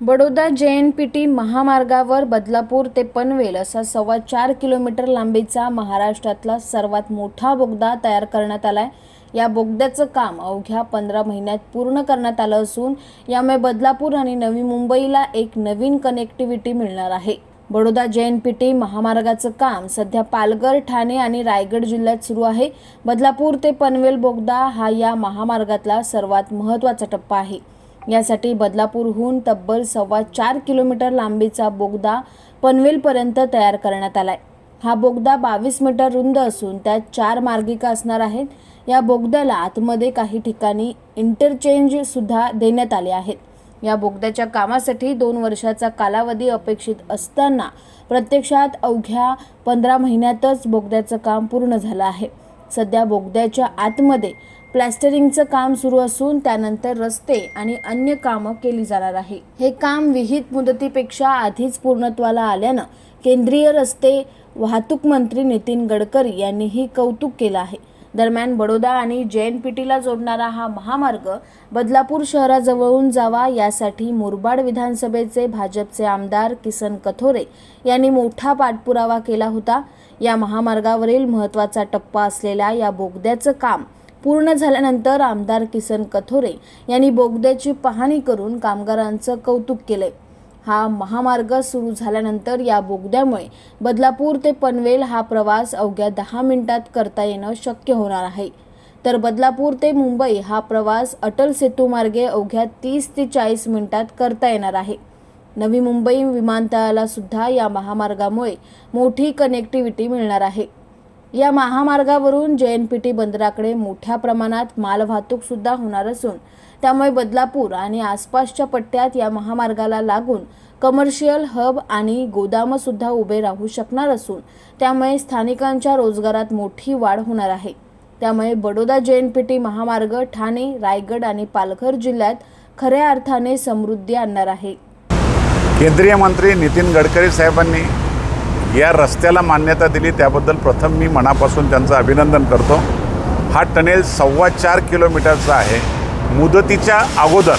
बडोदा जे N P T महामार्गावर बदलापूर ते पनवेल असा सव्वा चार किलोमीटर लांबीचा महाराष्ट्रातला सर्वात मोठा बोगदा तयार करण्यात आला आहे या बोगद्याचं काम अवघ्या पंधरा महिन्यात पूर्ण करण्यात आलं असून यामुळे बदलापूर आणि नवी मुंबईला एक नवीन कनेक्टिव्हिटी मिळणार आहे. बडोदा जे एन पी टी महामार्गाचं काम सध्या पालघर ठाणे आणि रायगड जिल्ह्यात सुरू आहे. बदलापूर ते पनवेल बोगदा हा या महामार्गातला सर्वात महत्त्वाचा टप्पा आहे. यासाठी बदलापूरहून तब्बल सव्वा चार किलोमीटर लांबीचा बोगदा पनवेलपर्यंत तयार करण्यात आला आहे हा बोगदा बावीस मीटर रुंद असून त्यात चार मार्गिका असणार आहेत. या बोगद्याला आतमध्ये काही ठिकाणी इंटरचेंजसुद्धा देण्यात आले आहेत. या बोगद्याच्या कामासाठी दोन वर्षाचा कालावधी अपेक्षित असताना प्रत्यक्षात अवघ्या पंधरा महिन्यातच बोगद्याचं काम पूर्ण झालं आहे. सध्या बोगद्याच्या आतमध्ये प्लॅस्टरिंगचं काम सुरू असून त्यानंतर रस्ते आणि अन्य कामं केली जाणार आहे. हे काम विहित मुदतीपेक्षा आधीच पूर्णत्वाला आल्यानं केंद्रीय रस्ते वाहतूक मंत्री नितीन गडकरी यांनीही कौतुक केलं आहे. दरम्यान बडोदा आणि टीला जोडणारा हा महामार्ग बदलापूर शहराजवळून जावा यासाठी मुरबाड विधानसभेचे भाजपचे आमदार किसन कथोरे यांनी मोठा पाठपुरावा केला होता. या महामार्गावरील महत्त्वाचा टप्पा असलेल्या या बोगद्याचं काम पूर्ण झाल्यानंतर आमदार किसन कथोरे यांनी बोगद्याची पाहणी करून कामगारांचं कौतुक केलंय. हा महामार्ग सुरू झाल्यानंतर या बोगद्यामुळे बदलापूर ते पनवेल हा प्रवास अवघ्या दहा मिनिटात करता येणं शक्य होणार आहे. तर बदलापूर ते मुंबई हा प्रवास अटल सेतूमार्गे अवघ्या तीस ते चाळीस मिनिटात करता येणार आहे. नवी मुंबई विमानतळाला सुद्धा या महामार्गामुळे मोठी कनेक्टिव्हिटी मिळणार आहे. या महामार्गावरून जे एन पी टी बंदराकडे मोठ्या प्रमाणात मालवाहतूक सुद्धा होणार असून त्यामुळे बदलापूर आणि आसपासच्या पट्ट्यात या महामार्गाला लागून कमर्शियल हब आणि गोदामसुद्धा उभे राहू शकणार असून त्यामुळे स्थानिकांच्या रोजगारात मोठी वाढ होणार आहे. त्यामुळे बडोदा जे एन पी टी महामार्ग ठाणे रायगड आणि पालघर जिल्ह्यात खऱ्या अर्थाने समृद्धी आणणार आहे. केंद्रीय मंत्री नितीन गडकरी साहेबांनी या रस्त्याला मान्यता दिली त्याबद्दल प्रथम मी मनापासून त्यांचं अभिनंदन करतो. हा टनेल सव्वा चार किलोमीटरचा आहे. मुदतीच्या अगोदर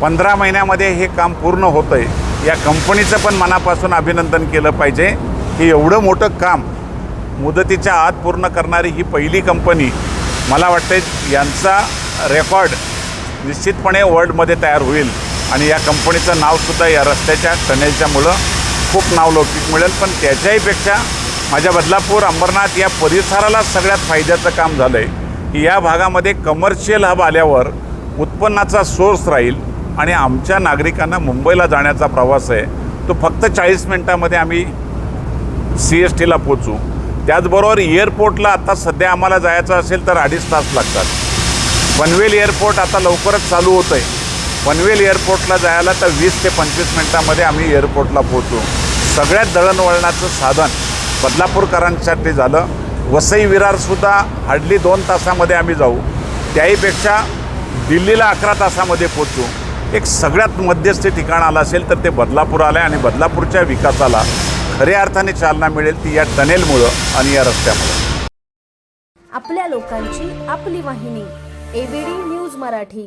पंधरा महिन्यामध्ये हे काम पूर्ण होतं आहे या कंपनीचं पण मनापासून अभिनंदन केलं पाहिजे. की एवढं मोठं काम मुदतीच्या आत पूर्ण करणारी ही पहिली कंपनी मला वाटते यांचा रेकॉर्ड निश्चितपणे वर्ल्डमध्ये तयार होईल. आणि या कंपनीचं नावसुद्धा या रस्त्याच्या टनेलच्यामुळं खूप नावलौकिक मिळेल पण त्याच्याहीपेक्षा माझ्या बदलापूर अंबरनाथ या परिसराला सगळ्यात फायद्याचं काम झालं आहे की या भागामध्ये कमर्शियल हब आल्यावर उत्पन्नाचा सोर्स राहील आणि आमच्या नागरिकांना मुंबईला जाण्याचा प्रवास आहे. तो फक्त चाळीस मिनटामध्ये आम्ही सी एस टीला पोचू त्याचबरोबर एअरपोर्टला आता सध्या आम्हाला जायचं असेल तर अडीच तास लागतात. पनवेल एअरपोर्ट आता लवकरच चालू होतं आहे पनवेल एअरपोर्टला जायला तर वीस ते पंचवीस मिनटामध्ये आम्ही एअरपोर्टला पोहोचू. सगळ्यात दळणवळणाचं साधन बदलापूरकरांसाठी झालं. वसई विरारसुद्धा हार्डली दोन तासामध्ये आम्ही जाऊ. त्याहीपेक्षा दिल्लीला अकरा तासामध्ये पोचू एक सगळ्यात मध्यस्थी ठिकाण आलं असेल तर ते बदलापूर आलं आहे आणि बदलापूरच्या विकासाला खऱ्या अर्थाने चालना मिळेल ती या टनेलमुळं आणि या रस्त्यामुळं. आपल्या लोकांची आपली वाहिनी. ABD news Marathi.